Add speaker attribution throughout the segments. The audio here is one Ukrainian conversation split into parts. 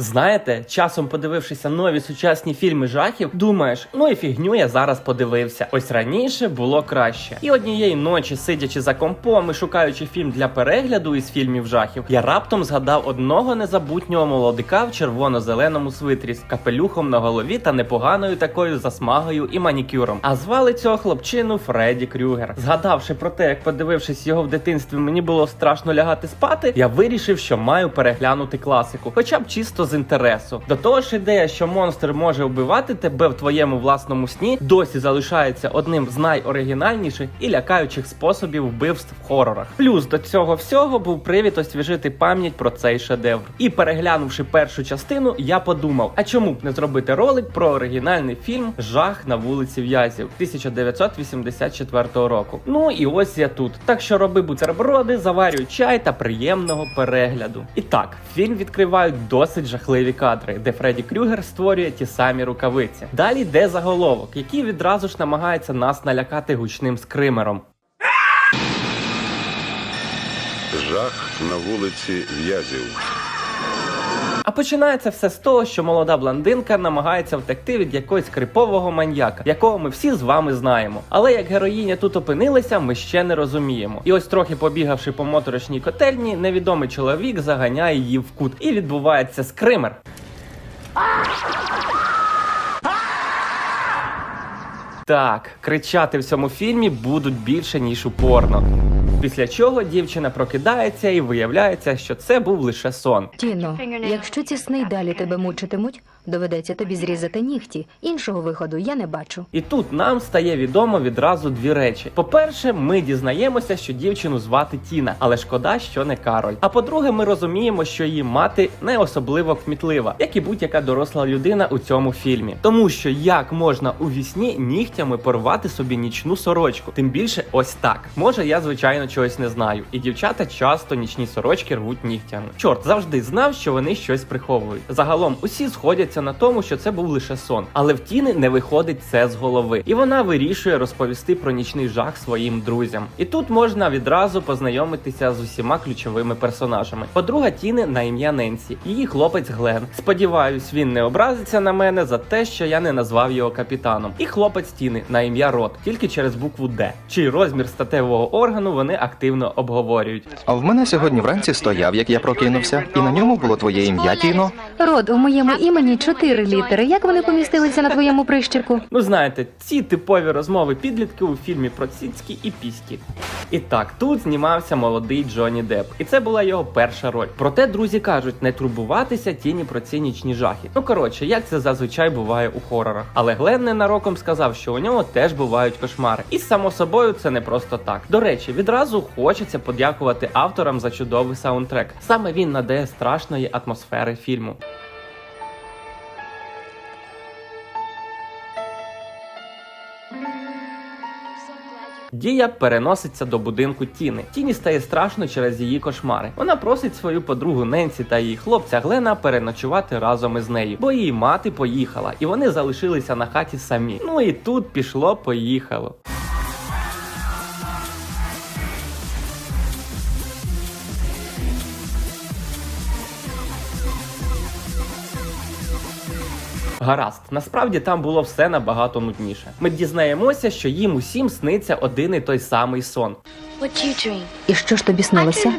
Speaker 1: Знаєте, часом подивившися нові сучасні фільми жахів, думаєш, ну і фігню я зараз подивився. Ось раніше було краще. І однієї ночі, сидячи за компом і шукаючи фільм для перегляду із фільмів жахів, я раптом згадав одного незабутнього молодика в червоно-зеленому свитрі з капелюхом на голові та непоганою такою засмагою і манікюром. А звали цього хлопчину Фредді Крюгер. Згадавши про те, як подивившись його в дитинстві, мені було страшно лягати спати. Я вирішив, що маю переглянути класику, хоча б чисто з інтересу. До того ж, ідея, що монстр може вбивати тебе в твоєму власному сні, досі залишається одним з найоригінальніших і лякаючих способів вбивств в хорорах. Плюс до цього всього був привід освіжити пам'ять про цей шедевр. І переглянувши першу частину, я подумав: а чому б не зробити ролик про оригінальний фільм Жах на вулиці В'язів 1984 року. Ну і ось я тут. Так що роби бутерброди, заварюй чай та приємного перегляду. І так, фільм відкривають досить жахливі кадри, де Фредді Крюгер створює ті самі рукавиці. Далі йде заголовок, який відразу ж намагається нас налякати гучним скримером.
Speaker 2: Жах на вулиці В'язів.
Speaker 1: А починається все з того, що молода блондинка намагається втекти від якогось крипового маньяка, якого ми всі з вами знаємо. Але як героїня тут опинилася, ми ще не розуміємо. І ось трохи побігавши по моторошній котельні, невідомий чоловік заганяє її в кут, і відбувається скример. Так, кричати в цьому фільмі будуть більше ніж у порно. Після чого дівчина прокидається і виявляється, що це був лише сон.
Speaker 3: Тіно, якщо ці сни далі тебе мучитимуть, доведеться тобі зрізати нігті. Іншого виходу я не бачу.
Speaker 1: І тут нам стає відомо відразу дві речі. По-перше, ми дізнаємося, що дівчину звати Тіна, але шкода, що не Кароль. А по-друге, ми розуміємо, що її мати не особливо кмітлива, як і будь-яка доросла людина у цьому фільмі. Тому що як можна у вісні нігтями порвати собі нічну сорочку, тим більше ось так. Може, я звичайно чогось не знаю, і дівчата часто нічні сорочки рвуть нігтями. Чорт завжди знав, що вони щось приховують. Загалом усі сходяться на тому, що це був лише сон, але в тіни не виходить це з голови, і вона вирішує розповісти про нічний жах своїм друзям. І тут можна відразу познайомитися з усіма ключовими персонажами. Подруга Тіни на ім'я Ненсі, її хлопець Глен. Сподіваюсь, він не образиться на мене за те, що я не назвав його капітаном. І хлопець Тіни на ім'я Рот, тільки через букву Д, чий розмір статевого органу вони активно обговорюють.
Speaker 4: А в мене сьогодні вранці стояв, як я прокинувся, і на ньому було твоє ім'я, Тіно.
Speaker 3: Род, у моєму імені чотири літери. Як вони помістилися на твоєму прищірку?
Speaker 1: Ну знаєте, ці типові розмови підлітків у фільмі про цицьки і піськи. І так, тут знімався молодий Джонні Депп, і це була його перша роль. Проте друзі кажуть, не турбуватися тіні про ці нічні жахи. Ну коротше, як це зазвичай буває у хорорах. Але Глен ненароком сказав, що у нього теж бувають кошмари. І само собою це не просто так. До речі, відразу хочеться подякувати авторам за чудовий саундтрек. Саме він надає страшної атмосфери фільму. Дія переноситься до будинку Тіни. Тіні стає страшно через її кошмари. Вона просить свою подругу Ненсі та її хлопця Глена переночувати разом із нею, бо її мати поїхала, і вони залишилися на хаті самі. Ну і тут пішло, поїхало. Гаразд, насправді там було все набагато нудніше. Ми дізнаємося, що їм усім сниться один і той самий сон.
Speaker 3: І що ж тобі снилося?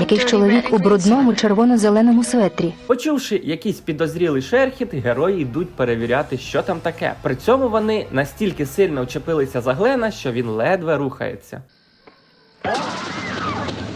Speaker 3: Якийсь чоловік у брудному червоно-зеленому светрі.
Speaker 1: Почувши якийсь підозрілий шерхіт, герої йдуть перевіряти, що там таке. При цьому вони настільки сильно вчепилися за Глена, що він ледве рухається.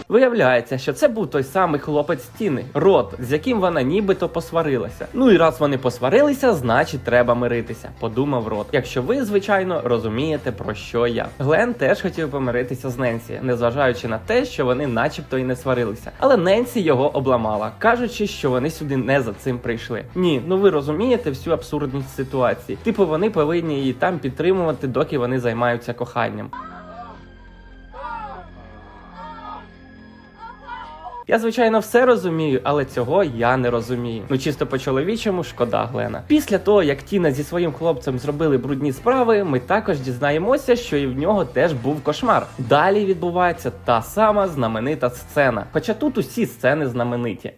Speaker 1: Виявляється, що це був той самий хлопець Тіни, Рот, з яким вона нібито посварилася. Ну і раз вони посварилися, значить треба миритися, подумав Рот. Якщо ви, звичайно, розумієте про що я. Глен теж хотів помиритися з Ненсі, незважаючи на те, що вони начебто і не сварилися. Але Ненсі його обламала, кажучи, що вони сюди не за цим прийшли. Ні, ну ви розумієте всю абсурдність ситуації. Типу, вони повинні її там підтримувати, доки вони займаються коханням. Я, звичайно, все розумію, але цього я не розумію. Ну чисто по-чоловічому, шкода Глена. Після того, як Тіна зі своїм хлопцем зробили брудні справи, ми також дізнаємося, що і в нього теж був кошмар. Далі відбувається та сама знаменита сцена. Хоча тут усі сцени знамениті.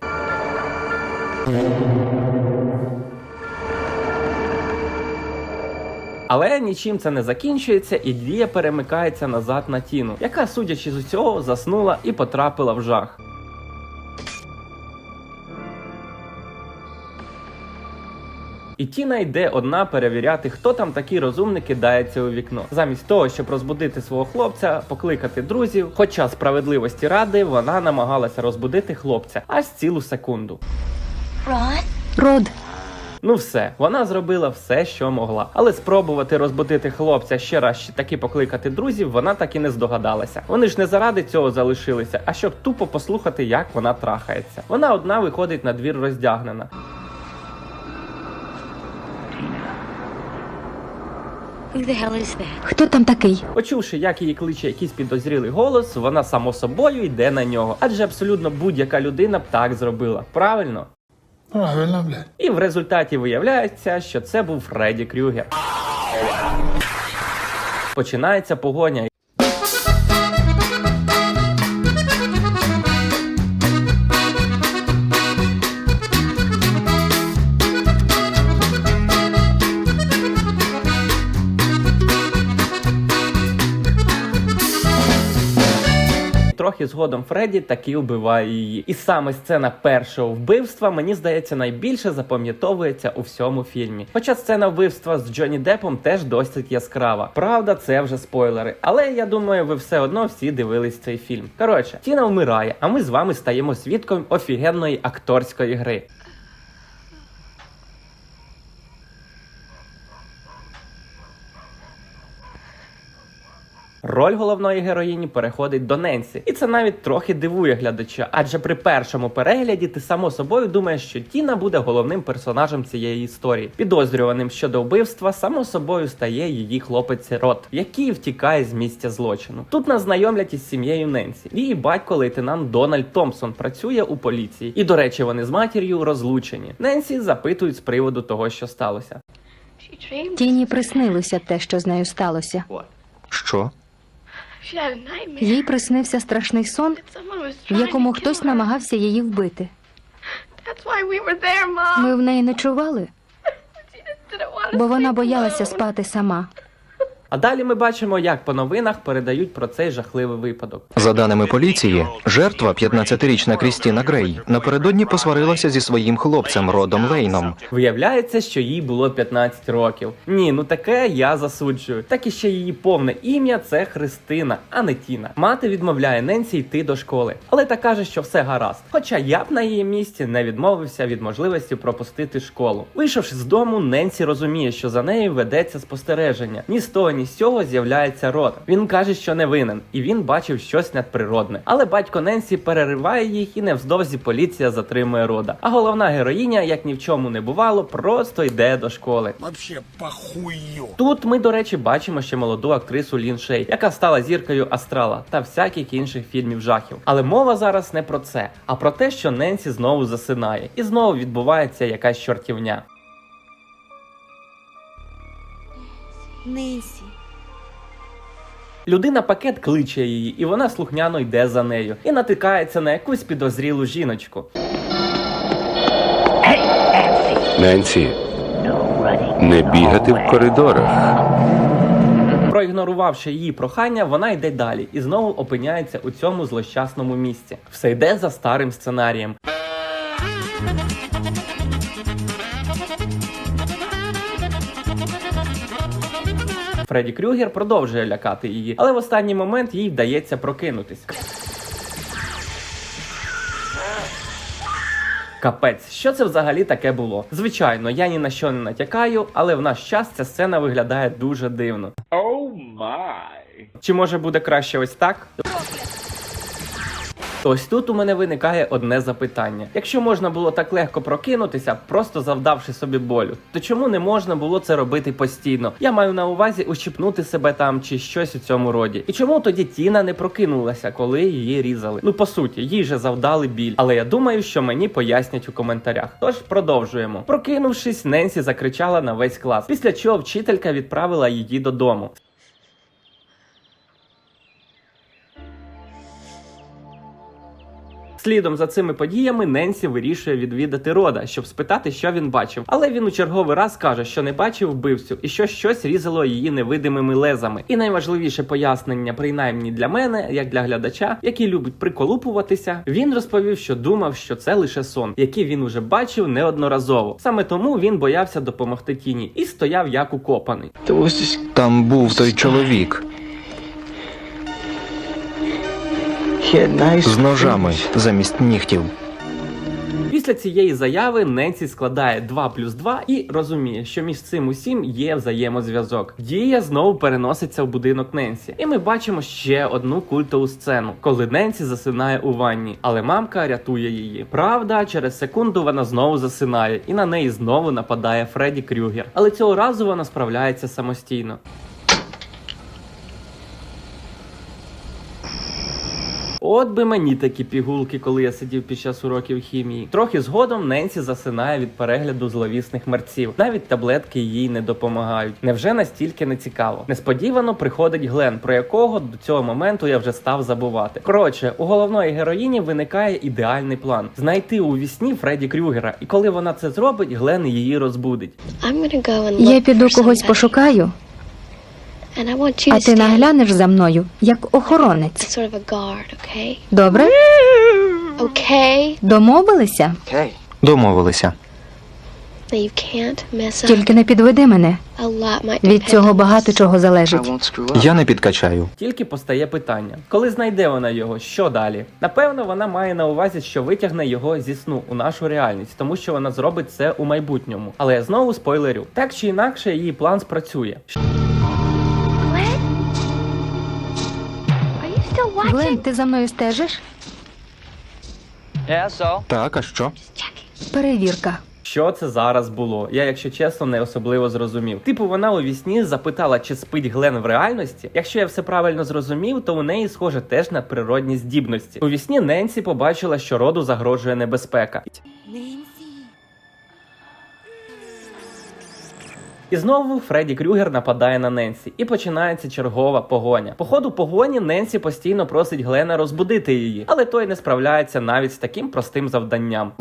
Speaker 1: Але нічим це не закінчується, і дія перемикається назад на тіну, яка, судячи з усього, заснула і потрапила в жах. І Тіна йде одна перевіряти, хто там такий розумний кидається у вікно. Замість того, щоб розбудити свого хлопця, покликати друзів. Хоча справедливості ради вона намагалася розбудити хлопця аж цілу секунду.
Speaker 5: Ron?
Speaker 3: Род,
Speaker 1: Ну все, вона зробила все, що могла. Але спробувати розбудити хлопця ще раз чи таки покликати друзів, вона так і не здогадалася. Вони ж не заради цього залишилися, а щоб тупо послухати, як вона трахається. Вона одна виходить на двір роздягнена.
Speaker 5: Who the hell is that?
Speaker 3: хто там такий?
Speaker 1: Почувши, як її кличе якийсь підозрілий голос, вона само собою йде на нього. Адже абсолютно будь-яка людина б так зробила. Правильно?
Speaker 6: Правильно, блядь.
Speaker 1: І в результаті виявляється, що це був Фредді Крюгер. Починається погоня. Згодом Фредді таки вбиває її. І саме сцена першого вбивства, мені здається, найбільше запам'ятовується у всьому фільмі. Хоча сцена вбивства з Джонні Деппом теж досить яскрава. Правда, це вже спойлери. Але я думаю, ви все одно всі дивились цей фільм. Коротше, Тіна вмирає, а ми з вами стаємо свідком офігенної акторської гри. Роль головної героїні переходить до Ненсі, і це навіть трохи дивує глядача. Адже при першому перегляді ти само собою думаєш, що Тіна буде головним персонажем цієї історії. Підозрюваним щодо вбивства, само собою стає її хлопець Рот, який втікає з місця злочину. Тут нас знайомлять із сім'єю Ненсі. Її батько лейтенант Дональд Томпсон працює у поліції. І, до речі, вони з матір'ю розлучені. Ненсі запитують з приводу того, що сталося.
Speaker 3: Тіні приснилося те, що з нею сталося.
Speaker 4: Що?
Speaker 3: Їй приснився страшний сон, в якому хтось намагався її вбити. Ми в неї
Speaker 5: want to
Speaker 3: бо вона боялася спати сама.
Speaker 1: А далі ми бачимо, як по новинах передають про цей жахливий випадок.
Speaker 4: За даними поліції, жертва 15-річна Крістіна Грей напередодні посварилася зі своїм хлопцем Родом Лейном.
Speaker 1: Виявляється, що їй було 15 років. Ні, ну таке я засуджую. Так і ще її повне ім'я це Христина, а не Тіна. Мати відмовляє Ненсі йти до школи, але та каже, що все гаразд. Хоча я б на її місці не відмовився від можливості пропустити школу. Вийшовши з дому, Ненсі розуміє, що за нею ведеться спостереження. Ні з того, ні з цього з'являється рот. Він каже, що не винен, і він бачив щось надприродне. Але батько Ненсі перериває їх, і невздовзі поліція затримує рода. А головна героїня, як ні в чому не бувало, просто йде до школи.
Speaker 6: Вообще похую.
Speaker 1: Тут ми, до речі, бачимо ще молоду актрису Лін Шей, яка стала зіркою Астрала та всяких інших фільмів жахів. Але мова зараз не про це, а про те, що Ненсі знову засинає, і знову відбувається якась чортівня.
Speaker 5: Nancy.
Speaker 1: Людина пакет кличе її, і вона слухняно йде за нею і натикається на якусь підозрілу жіночку.
Speaker 2: Ненсі, не бігати в коридорах.
Speaker 1: Проігнорувавши її прохання, вона йде далі і знову опиняється у цьому злощасному місці. Все йде за старим сценарієм. Фредді Крюгер продовжує лякати її, але в останній момент їй вдається прокинутись. Капець, що це взагалі таке було? Звичайно, я ні на що не натякаю, але в наш час ця сцена виглядає дуже дивно. Чи може буде краще ось так? Ось тут у мене виникає одне запитання: якщо можна було так легко прокинутися, просто завдавши собі болю, то чому не можна було це робити постійно? Я маю на увазі ущипнути себе там чи щось у цьому роді. І чому тоді Тіна не прокинулася, коли її різали? Ну по суті, їй же завдали біль. Але я думаю, що мені пояснять у коментарях. Тож продовжуємо. Прокинувшись, Ненсі закричала на весь клас, після чого вчителька відправила її додому. Слідом за цими подіями Ненсі вирішує відвідати рода, щоб спитати, що він бачив. Але він у черговий раз каже, що не бачив вбивцю і що щось різало її невидимими лезами. І найважливіше пояснення, принаймні для мене, як для глядача, який любить приколупуватися, він розповів, що думав, що це лише сон, який він уже бачив неодноразово. Саме тому він боявся допомогти тіні і стояв як укопаний.
Speaker 4: Там був той чоловік з ножами замість нігтів.
Speaker 1: Після цієї заяви Ненсі складає 2 плюс 2 і розуміє, що між цим усім є взаємозв'язок. Дія знову переноситься в будинок Ненсі, і ми бачимо ще одну культову сцену, коли Ненсі засинає у ванні, але мамка рятує її. Правда, через секунду вона знову засинає, і на неї знову нападає Фредді Крюгер. Але цього разу вона справляється самостійно. От би мені такі пігулки, коли я сидів під час уроків хімії. Трохи згодом Ненсі засинає від перегляду зловісних мерців. Навіть таблетки їй не допомагають. Невже настільки не цікаво? Несподівано приходить Глен, про якого до цього моменту я вже став забувати. Коротше, у головної героїні виникає ідеальний план: знайти у вісні Фредді Крюгера, і коли вона це зробить, Глен її розбудить.
Speaker 3: Я піду когось пошукаю, а ти наглянеш за мною, як охоронець.
Speaker 5: sort of a guard, okay?
Speaker 3: Добре?
Speaker 5: Okay?
Speaker 3: Домовилися?
Speaker 4: Домовилися.
Speaker 3: Тільки не підведи мене.
Speaker 5: A lot might
Speaker 3: Від цього багато чого залежить.
Speaker 4: Я не підкачаю.
Speaker 1: Тільки постає питання: коли знайде вона його, що далі? Напевно, вона має на увазі, що витягне його зі сну у нашу реальність, тому що вона зробить це у майбутньому. Але я знову спойлерю. Так чи інакше, її план спрацює.
Speaker 3: Глен, ти за мною стежиш?
Speaker 4: Так, а що?
Speaker 3: Перевірка.
Speaker 1: Що це зараз було? Я, якщо чесно, не особливо зрозумів. Типу, вона у вісні запитала, чи спить Глен в реальності. Якщо я все правильно зрозумів, то у неї схоже теж на природні здібності. У вісні Ненсі побачила, що роду загрожує небезпека. І знову Фредді Крюгер нападає на Ненсі, і починається чергова погоня. По ходу погоні Ненсі постійно просить Глена розбудити її, але той не справляється навіть з таким простим завданням.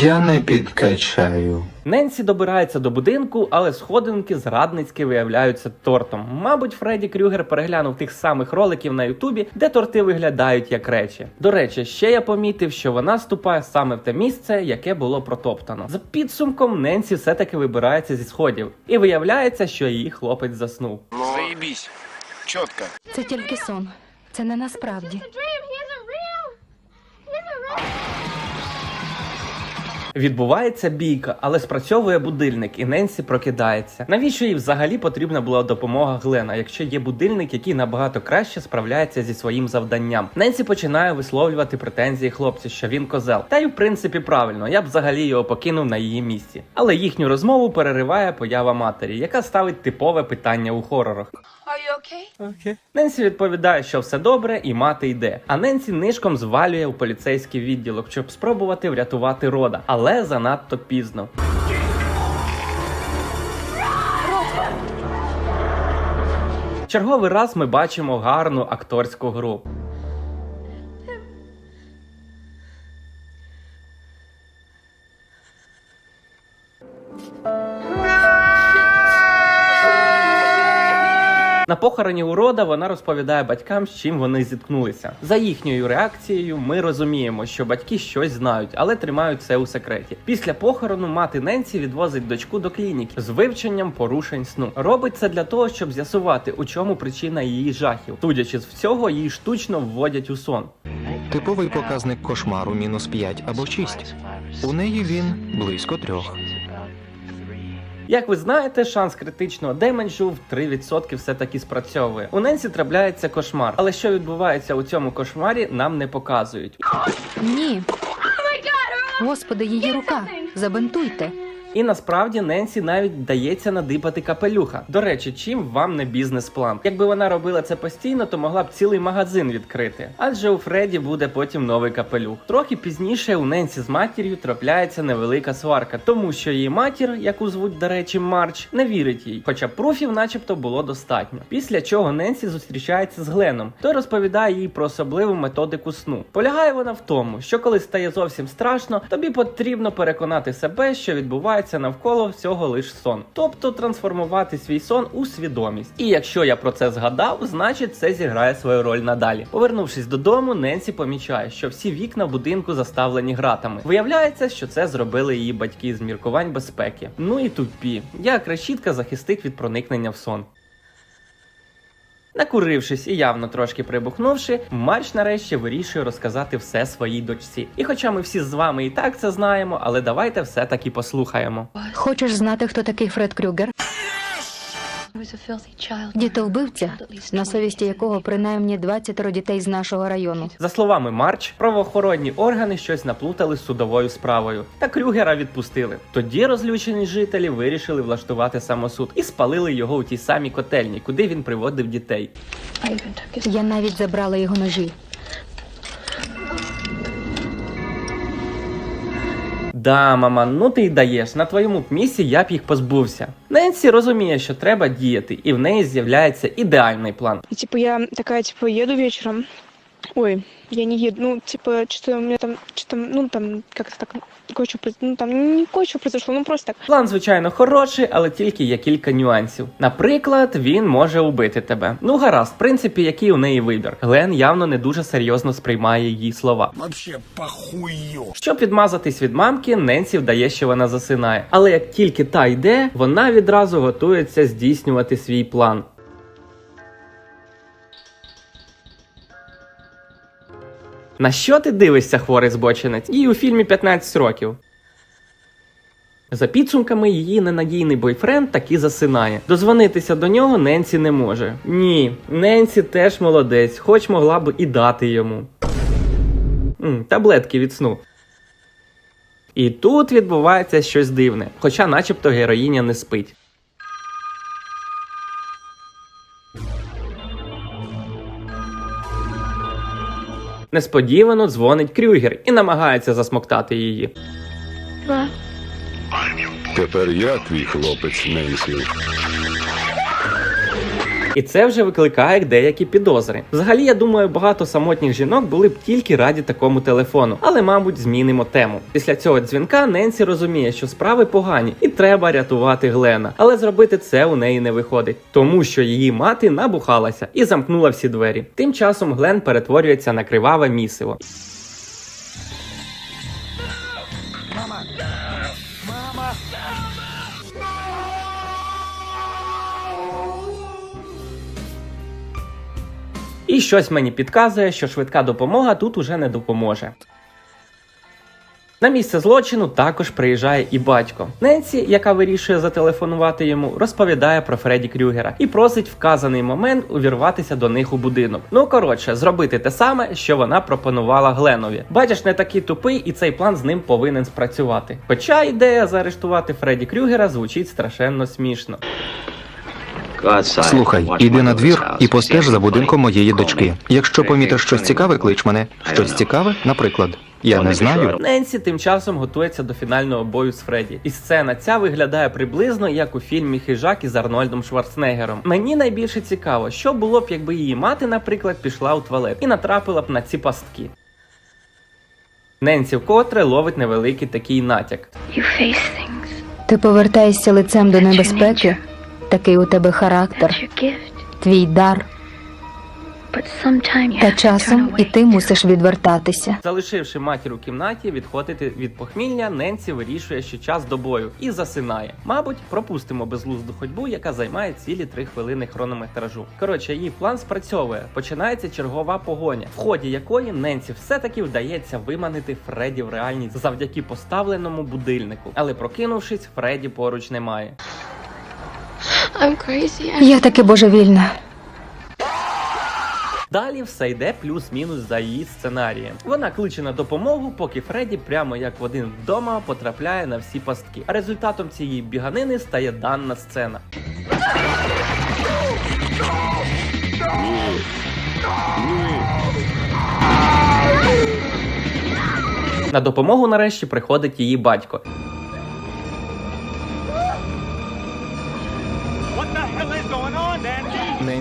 Speaker 4: Я не підкачаю.
Speaker 1: Ненсі добирається до будинку, але сходинки зрадницьки виявляються тортом. Мабуть, Фредді Крюгер переглянув тих самих роликів на Ютубі, де торти виглядають як речі. До речі, ще я помітив, що вона ступає саме в те місце, яке було протоптано. За підсумком Ненсі все-таки вибирається зі сходів, і виявляється, що її хлопець заснув.
Speaker 6: Заебись. Четко.
Speaker 3: Це тільки сон. Це не насправді.
Speaker 1: Відбувається бійка, але спрацьовує будильник, і Ненсі прокидається. Навіщо їй взагалі потрібна була допомога Глена, якщо є будильник, який набагато краще справляється зі своїм завданням? Ненсі починає висловлювати претензії хлопцю, що він козел. Та й в принципі правильно, я б взагалі його покинув на її місці. Але їхню розмову перериває поява матері, яка ставить типове питання у хорорах. Ненсі відповідає, що все добре, і мати йде. А Ненсі нишком звалює у поліцейський відділок, щоб спробувати врятувати рода, але занадто пізно. Черговий раз ми бачимо гарну акторську гру. Похороні урода вона розповідає батькам, з чим вони зіткнулися. За їхньою реакцією, ми розуміємо, що батьки щось знають, але тримають це у секреті. Після похорону мати Ненсі відвозить дочку до клініки з вивченням порушень сну. Робить це для того, щоб з'ясувати, у чому причина її жахів. Судячи з всього, її штучно вводять у сон.
Speaker 4: Типовий показник кошмару мінус 5 або 6. У неї він близько трьох.
Speaker 1: Як ви знаєте, шанс критичного демеджу в 3% все-таки спрацьовує. У Ненсі трапляється кошмар, але що відбувається у цьому кошмарі, нам не показують.
Speaker 3: Ні. Господи, її рука. Забинтуйте.
Speaker 1: І насправді Ненсі навіть вдається надипати капелюха. До речі, чим вам не бізнес-план? Якби вона робила це постійно, то могла б цілий магазин відкрити. Адже у Фредді буде потім новий капелюх. Трохи пізніше у Ненсі з матір'ю трапляється невелика сварка, тому що її матір, яку звуть, до речі, Марч, не вірить їй. Хоча пруфів, начебто, було достатньо. Після чого Ненсі зустрічається з Гленом, той розповідає їй про особливу методику сну. Полягає вона в тому, що коли стає зовсім страшно, тобі потрібно переконати себе, що відбувається навколо всього лиш сон, тобто трансформувати свій сон у свідомість. І якщо я про це згадав, значить це зіграє свою роль надалі. Повернувшись додому, Ненсі помічає, що всі вікна будинку заставлені гратами. Виявляється, що це зробили її батьки з міркувань безпеки. Ну і тупі. Як решітка захистить від проникнення в сон. Накурившись і явно трошки прибухнувши, Марч нарешті вирішує розказати все своїй дочці. І хоча ми всі з вами і так це знаємо, але давайте все таки послухаємо.
Speaker 3: Хочеш знати, хто такий Фред Крюгер? Дітовбивця, на совісті якого принаймні 20 дітей з нашого району.
Speaker 1: За словами Марч, правоохоронні органи щось наплутали з судовою справою, та Крюгера відпустили. Тоді розлючені жителі вирішили влаштувати самосуд і спалили його у тій самій котельні, куди він приводив дітей.
Speaker 3: Я навіть забрала його ножі.
Speaker 1: Да, мама, ну ти й даєш. На твоєму місці я б їх позбувся. Ненсі розуміє, що треба діяти, і в неї з'являється ідеальний план.
Speaker 7: И типа я така, типу, їду вечером. Ой, я не еду, ну, типа, что-то у меня там, что-то, ну, там, как-то так, кое-что, ну, там, не кое-что произошло, ну, просто так.
Speaker 1: План, звичайно, хороший, але тільки є кілька нюансів. Наприклад, він може убити тебе. Ну гаразд, в принципі, який у неї вибір. Глен явно не дуже серйозно сприймає її слова.
Speaker 6: Вообще похую.
Speaker 1: Щоб відмазатись від мамки, Ненсі вдає, що вона засинає. Але як тільки та йде, вона відразу готується здійснювати свій план. На що ти дивишся, хворий збочинець? Їй у фільмі 15 років. За підсумками, її ненадійний бойфренд таки засинає. Дозвонитися до нього Ненсі не може. Ні, Ненсі теж молодець, хоч могла б і дати йому. М, таблетки від сну. І тут відбувається щось дивне, хоча начебто героїня не спить. Несподівано дзвонить Крюгер і намагається засмоктати її.
Speaker 2: Тепер я твій хлопець, Ненсі.
Speaker 1: І це вже викликає деякі підозри. Взагалі, я думаю, багато самотніх жінок були б тільки раді такому телефону, але, мабуть, змінимо тему. Після цього дзвінка Ненсі розуміє, що справи погані, і треба рятувати Глена. Але зробити це у неї не виходить, тому що її мати набухалася і замкнула всі двері. Тим часом Глен перетворюється на криваве місиво. І щось мені підказує, що швидка допомога тут уже не допоможе. На місце злочину також приїжджає і батько. Ненсі, яка вирішує зателефонувати йому, розповідає про Фредді Крюгера і просить вказаний момент увірватися до них у будинок. Ну коротше, зробити те саме, що вона пропонувала Гленові. Ж не такий тупий, і цей план з ним повинен спрацювати. Хоча ідея заарештувати Фредді Крюгера звучить страшенно смішно.
Speaker 4: Слухай, іди на двір і постеж за будинком моєї дочки. Якщо помітиш щось цікаве, клич мене. Щось цікаве, наприклад. Я не знаю.
Speaker 1: Ненсі тим часом готується до фінального бою з Фредді. І сцена ця виглядає приблизно як у фільмі Хижак із Арнольдом Шварценеггером. Мені найбільше цікаво, що було б, якби її мати, наприклад, пішла у туалет і натрапила б на ці пастки. Ненсі вкотре ловить невеликий такий натяк.
Speaker 3: Ти повертаєшся лицем до небезпеки. Такий у тебе характер, твій дар. Та часом і ти мусиш відвертатися.
Speaker 1: Залишивши матір у кімнаті відходити від похмілля, Ненсі вирішує, що час до бою і засинає. Мабуть, пропустимо безглузду ходьбу, яка займає цілі три хвилини хронометражу. Коротше, її план спрацьовує. Починається чергова погоня, в ході якої Ненсі все-таки вдається виманити Фредді в реальність завдяки поставленому будильнику. Але прокинувшись, Фредді поруч немає.
Speaker 3: Я таки божевільна.
Speaker 1: Далі все йде плюс-мінус за її сценарієм. Вона кличе на допомогу, поки Фредді прямо як в один вдома потрапляє на всі пастки. А результатом цієї біганини стає дана сцена. На допомогу нарешті приходить її батько.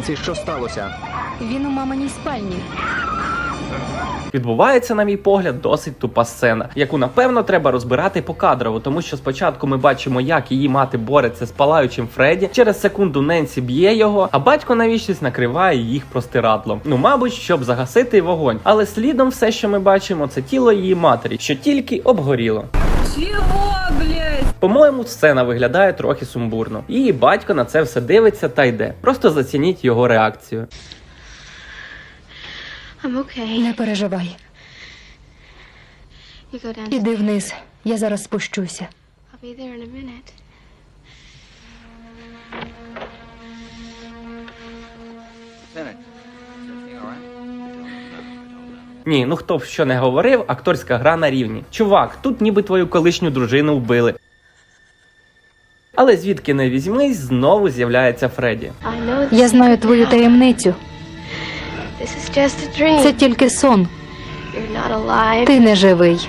Speaker 4: Ненсі, що сталося?
Speaker 3: Він у маминій спальні.
Speaker 1: Відбувається, на мій погляд, досить тупа сцена, яку напевно треба розбирати покадрово, тому що спочатку ми бачимо, як її мати бореться з палаючим Фредді. Через секунду Ненсі б'є його, а батько навіщось накриває їх простирадлом. Ну, мабуть, щоб загасити вогонь. Але слідом все, що ми бачимо, це тіло її матері, що тільки обгоріло. По-моєму, сцена виглядає трохи сумбурно. Її батько на це все дивиться та йде. Просто зацініть його реакцію.
Speaker 5: I'm okay.
Speaker 3: Не переживай.
Speaker 5: You go down.
Speaker 3: Іди вниз. Я зараз спущуся.
Speaker 5: I'll be there in a minute.
Speaker 1: Ні, ну хто б що не говорив, акторська гра на рівні. Чувак, тут ніби твою колишню дружину вбили. Але звідки не візьмись, знову з'являється Фредді.
Speaker 3: Я знаю твою таємницю. Це тільки сон. Ти не живий.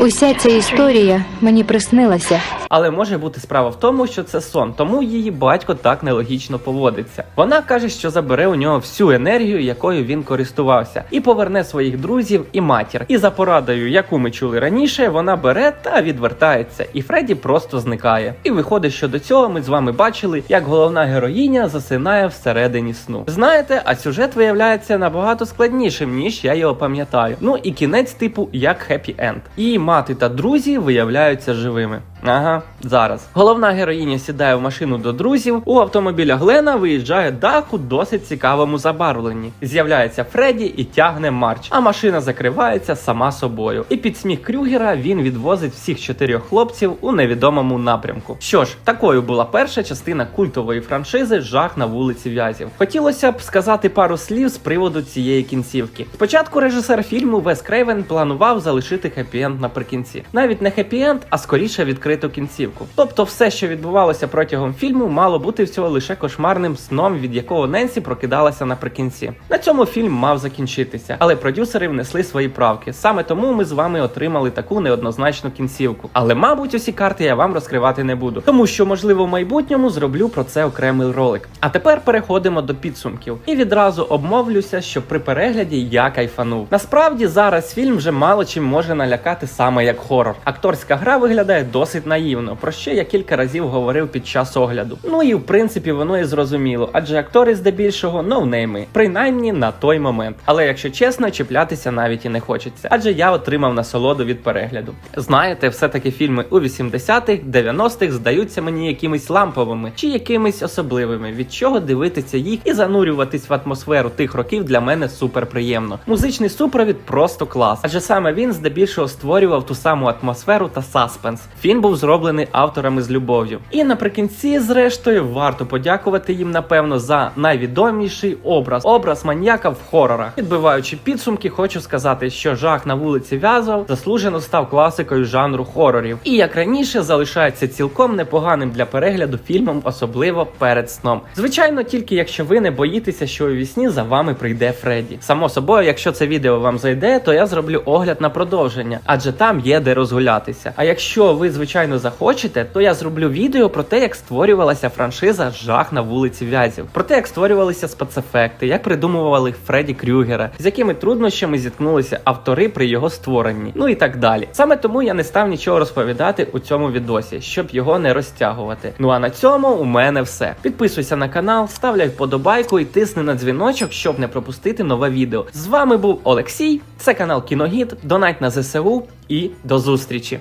Speaker 3: Уся ця історія мені приснилася.
Speaker 1: Але може бути справа в тому, що це сон, тому її батько так нелогічно поводиться. Вона каже, що забере у нього всю енергію, якою він користувався, і поверне своїх друзів і матір. І за порадою, яку ми чули раніше, вона бере та відвертається, і Фредді просто зникає. І виходить, що до цього ми з вами бачили, як головна героїня засинає всередині сну. Знаєте, а сюжет виявляється набагато складнішим, ніж я його пам'ятаю. Ну і кінець, типу, як хеппі енд. І мати та друзі виявляються живими. Ага, зараз. Головна героїня сідає в машину до друзів. У автомобіля Глена виїжджає дах у досить цікавому забарвленні. З'являється Фредді і тягне марч, а машина закривається сама собою. І під сміх Крюгера він відвозить всіх чотирьох хлопців у невідомому напрямку. Що ж, такою була перша частина культової франшизи Жах на вулиці В'язів. Хотілося б сказати пару слів з приводу цієї кінцівки. Спочатку режисер фільму Вес Крейвен планував залишити хеппі-енд наприкінці. Навіть не хеппі-енд, а скоріше відкриту кінцівку. Тобто, все, що відбувалося протягом фільму, мало бути всього лише кошмарним сном, від якого Ненсі прокидалася наприкінці. На цьому фільм мав закінчитися, але продюсери внесли свої правки. Саме тому ми з вами отримали таку неоднозначну кінцівку. Але, мабуть, усі карти я вам розкривати не буду, тому що, можливо, в майбутньому зроблю про це окремий ролик. А тепер переходимо до підсумків. І відразу обмовлюся, що при перегляді я кайфанув. Насправді зараз фільм вже мало чим може налякати саме як хорор. Акторська гра виглядає досить наївно, про що я кілька разів говорив під час огляду. Ну і в принципі воно і зрозуміло, адже актори здебільшого ноунейми, принаймні на той момент. Але якщо чесно, чіплятися навіть і не хочеться, адже я отримав насолоду від перегляду. Знаєте, все-таки фільми у 80-х, 90-х здаються мені якимись ламповими чи якимись особливими, від чого дивитися їх і занурюватись в атмосферу тих років для мене супер приємно. Музичний супровід просто клас, адже саме він здебільшого створював ту саму атмосферу та саспенс. Фільм був зроблений авторами з любов'ю. І наприкінці, зрештою, варто подякувати їм, напевно, за найвідоміший образ образ маньяка в хорорах. Підбиваючи підсумки, хочу сказати, що жах на вулиці В'язов заслужено став класикою жанру хорорів. І як раніше залишається цілком непоганим для перегляду фільмом, особливо перед сном. Звичайно, тільки якщо ви не боїтеся, що у вісні за вами прийде Фредді. Само собою, якщо це відео вам зайде, то я зроблю огляд на продовження, адже там є де розгулятися. А якщо ви, звичайно, захочете, то я зроблю відео про те, як створювалася франшиза Жах на вулиці В'язів, про те, як створювалися спецефекти, як придумували Фредді Крюгера, з якими труднощами зіткнулися автори при його створенні, ну і так далі. Саме тому я не став нічого розповідати у цьому відосі, щоб його не розтягувати. Ну а на цьому у мене все. Підписуйся на канал, ставляй вподобайку і тисни на дзвіночок, щоб не пропустити нове відео. З вами був Олексій, це канал Кіногід, донать на ЗСУ і до зустрічі.